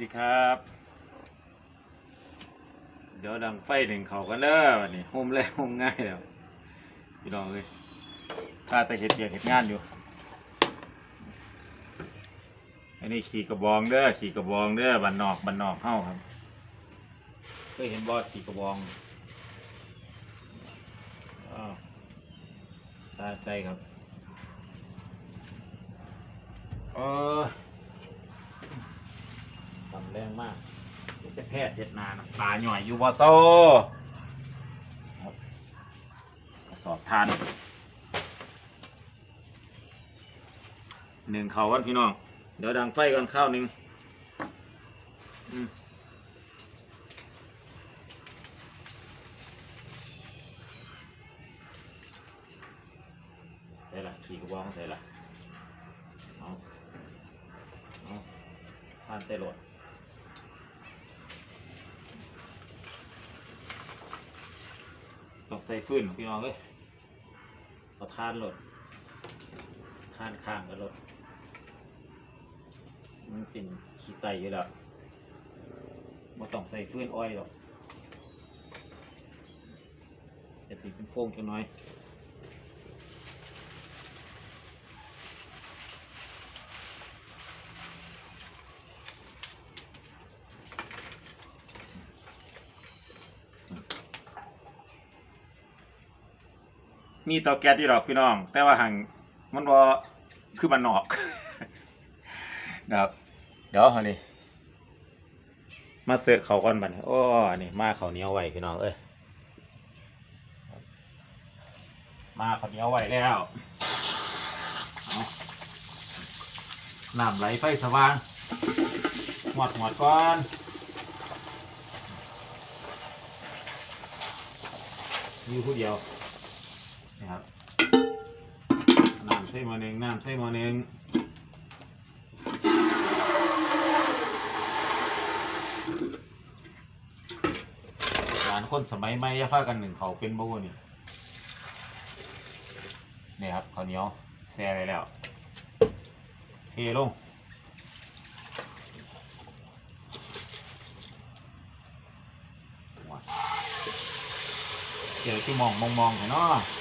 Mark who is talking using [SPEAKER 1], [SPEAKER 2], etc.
[SPEAKER 1] ดีครับ เดี๋ยวดังไฟหนึ่งเขากันเด้อวันนี้โฮมแรงโฮมง่ายแล้วพี่น้องเลยถ้าแต่เห็ดเบียกเห็ดงานอยู่ อันนี้ขี่กระบองเด้อขี่กระบองเด้อบันนอกบันนอกเฮ้าครับเคยเห็นบอสขี่กระบองอ้าวตาใจครับเออ มากเดี๋ยวจะแพทย์เจ็ดนานะตาหน่อยอยู่บอโซกระสอบทานหนึ่งเขากันพี่น้อง เดี๋ยวดังไฟก่อนข้าวหนึ่งอืมใส่ละขี่กระบองใส่ละเอาเอาทานใส่โหลด ต้องใส่ฟืนพี่น้องเลยเอาทานโหลดทานข้างกันโหลดมันเป็นขี้ไตอยู่แล้วมาต้องใส่ฟืนอ้อยหรอกแต่สีเป็นโค้งจังน้อย มีเตาแก๊สที่หรอกพี่น้อง แต่ว่าหังมันบ่คือมันนอกนะครับ เดี๋ยวเอานี่มาเสิร์ฟเขาก่อนบัดนี้โอ้นี่มาเขาเหนียวไว้พี่น้องเอ้ยมาเขาเหนียวไว้แล้วน้ำไหลไฟสว่างหมดหมดก่อนอยู่ผู้เดียว นะครับน้ำใส่หมอหนึ่งน้ำใส่หมอหนึ่งหลานคนสมัยใหม่จะพากันหนึ่งเขาเป็นบ่นี่นี่ครับข้าวเหนียวแซ่ไปแล้วเทลงเดี๋ยวที่มองมองมองเห็นเนาะ